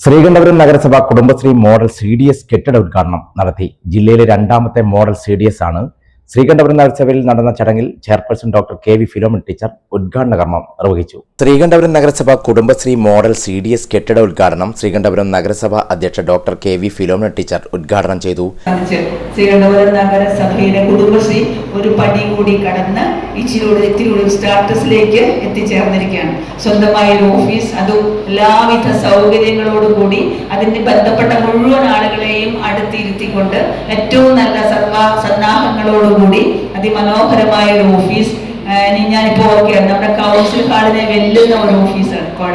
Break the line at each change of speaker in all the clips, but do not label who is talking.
ശ്രീകണ്ഠപുരം നഗരസഭ Kudumbashree model C D S കെട്ടിട ഉദ്ഘാടനം നടത്തി. ജില്ലയിലെ രണ്ടാമത്തെ മോഡൽ സി ഡി എസ് ആണ് ശ്രീകണ്ഠപുരം നഗരസഭയിൽ നടന്ന ചടങ്ങിൽ chairperson doctor K V Philomina teacher ഉദ്ഘാടന കർമ്മം നിർവഹിച്ചു. ശ്രീകണ്ഠപുരം നഗരസഭ Kudumbashree model C D S കെട്ടിട ഉദ്ഘാടനം ശ്രീകണ്ഠപുരം നഗരസഭ അധ്യക്ഷ doctor K V Philomina teacher ഉദ്ഘാടനം ചെയ്തു.
ശ്രീകണ്ഠപുരം നഗരസഭയിലെ കുടുംബശ്രീ ഒരു പടി കൂടി കടന്ന് ഇച്ചിരൂടെ ഇത്തിരി സ്റ്റാറ്റസിലേക്ക് എത്തിച്ചേർന്നിരിക്കുകയാണ്. സ്വന്തമായ ഒരു ഓഫീസ് അതും എല്ലാവിധ സൗകര്യങ്ങളോടുകൂടി അതിന് ബന്ധപ്പെട്ട മുഴുവൻ ആളുകളെയും അടുത്തിരുത്തിക്കൊണ്ട് ഏറ്റവും നല്ല സർവ സന്നാഹങ്ങളോടുകൂടി അതിമനോഹരമായ ഒരു ഓഫീസ് ഇനി ഞാനിപ്പോ ഓർക്കുകയാണ് നമ്മുടെ കൗൺസിൽ ഹാളിനെ വെല്ലുന്ന ഒരു ഓഫീസാണ് ഇപ്പോൾ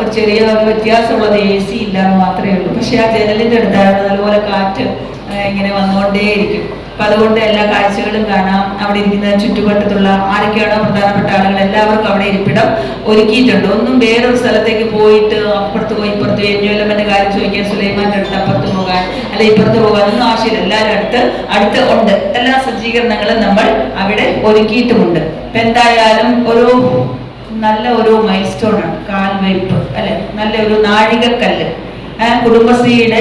ഒരു ചെറിയ വ്യത്യാസമുള്ളത് എ സി ഇല്ലാന്ന് മാത്രമേ ഉള്ളൂ. പക്ഷെ ആ ജനലിന്റെ അടുത്തായിരുന്നു. നല്ലപോലെ കാറ്റ് ഇങ്ങനെ വന്നുകൊണ്ടേയിരിക്കും. അപ്പൊ അതുകൊണ്ട് എല്ലാ കാഴ്ചകളും കാണാം. അവിടെ ഇരിക്കുന്ന ചുറ്റുവട്ടത്തുള്ള ആരൊക്കെയാണോ പ്രധാനപ്പെട്ട ആളുകൾ എല്ലാവർക്കും അവിടെ ഇരിപ്പിടം ഒരുക്കിയിട്ടുണ്ട്. ഒന്നും വേറൊരു സ്ഥലത്തേക്ക് പോയിട്ട് അപ്പുറത്ത് പോയി ഇപ്പുറത്ത് എൻജോയ്മെന്റ് കാര്യം ചോദിക്കാൻ സുലൈമാന്റെ അടുത്ത് അപ്പുറത്ത് പോകാൻ അല്ലെ ഇപ്പുറത്ത് പോകാൻ ഒന്നും ആവശ്യമില്ല. എല്ലാവരും അടുത്ത് അടുത്ത് ഉണ്ട്. എല്ലാ സജ്ജീകരണങ്ങളും നമ്മൾ അവിടെ ഒരുക്കിയിട്ടുമുണ്ട്. ഇപ്പൊ എന്തായാലും ഒരു നല്ല ഒരു മൈൽ സ്റ്റോൺ ആണ്. കാൽവയ്പ് അല്ലെ? നല്ല ഒരു നാഴികക്കല്ല്. കുടുംബശ്രീയുടെ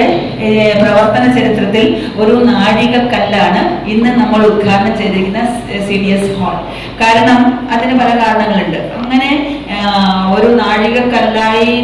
പ്രവർത്തന ചരിത്രത്തിൽ ഒരു നാഴികക്കല്ലാണ് ഇന്ന് നമ്മൾ ഉദ്ഘാടനം ചെയ്തിരിക്കുന്ന സി ഡി എസ് ഹാൾ. കാരണം അതിന് പല കാരണങ്ങളുണ്ട്. അങ്ങനെ ഒരു നാഴികക്കല്ലായി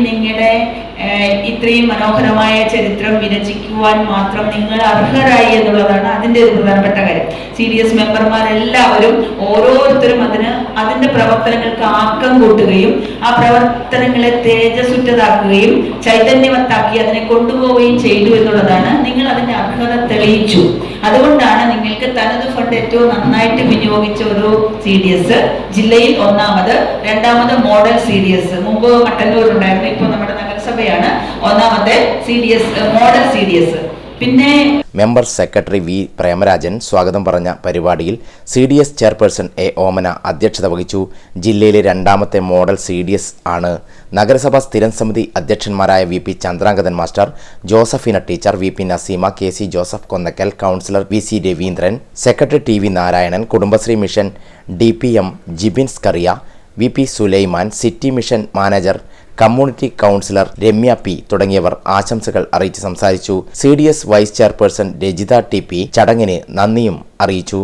ഇത്രയും മനോഹരമായ ചരിത്രം വിരചിക്കുവാൻ മാത്രം നിങ്ങൾ അർഹരായി എന്നുള്ളതാണ് അതിന്റെ ഒരു പ്രധാനപ്പെട്ട കാര്യം. സി ഡി എസ് മെമ്പർമാരെല്ലാവരും ഓരോരുത്തരും അതിന് അതിന്റെ പ്രവർത്തനങ്ങൾക്ക് ആക്കം കൂട്ടുകയും ആ പ്രവർത്തനങ്ങളെ തേജസ്സുറ്റതാക്കുകയും ചൈതന്യവത്താക്കി അതിനെ കൊണ്ടുപോവുകയും ചെയ്തു എന്നുള്ളതാണ് നിങ്ങൾ അതിന്റെ അർഹത തെളിയിച്ചു. അതുകൊണ്ടാണ് നിങ്ങൾക്ക് തനത് ഫണ്ട് ഏറ്റവും നന്നായിട്ട് വിനിയോഗിച്ച ഒരു സി ഡി എസ് ജില്ലയിൽ ഒന്നാമത് രണ്ടാമത് മോഡൽ സി ഡി എസ് മുമ്പ് മട്ടന്നൂർ ഉണ്ടായിരുന്നു ഇപ്പോൾ നമ്മുടെ നഗരസഭയാണ് ഒന്നാമത്തെ C D S model C D S പിന്നെ
മെമ്പർ സെക്രട്ടറി വി പ്രേമരാജൻ സ്വാഗതം പറഞ്ഞ പരിപാടിയിൽ C D S chairperson A Omana അധ്യക്ഷത വഹിച്ചു. ജില്ലയിലെ രണ്ടാമത്തെ മോഡൽ സി ഡി എസ് ആണ്. നഗരസഭാ സ്ഥിരം സമിതി അധ്യക്ഷന്മാരായ V P Chandrangadan master Josephina teacher V P Naseema K C Joseph Konnakkal councillor V C Raveendran secretary T V Narayanan Kudumbashree mission D P M Jibin Skaria V P Sulaiman city mission manager community councillor Ramya P തുടങ്ങിയവർ ആശംസകൾ അറിയിച്ച് സംസാരിച്ചു. C vice chairperson Rajitha T P ചടങ്ങിന് നന്ദിയും അറിയിച്ചു.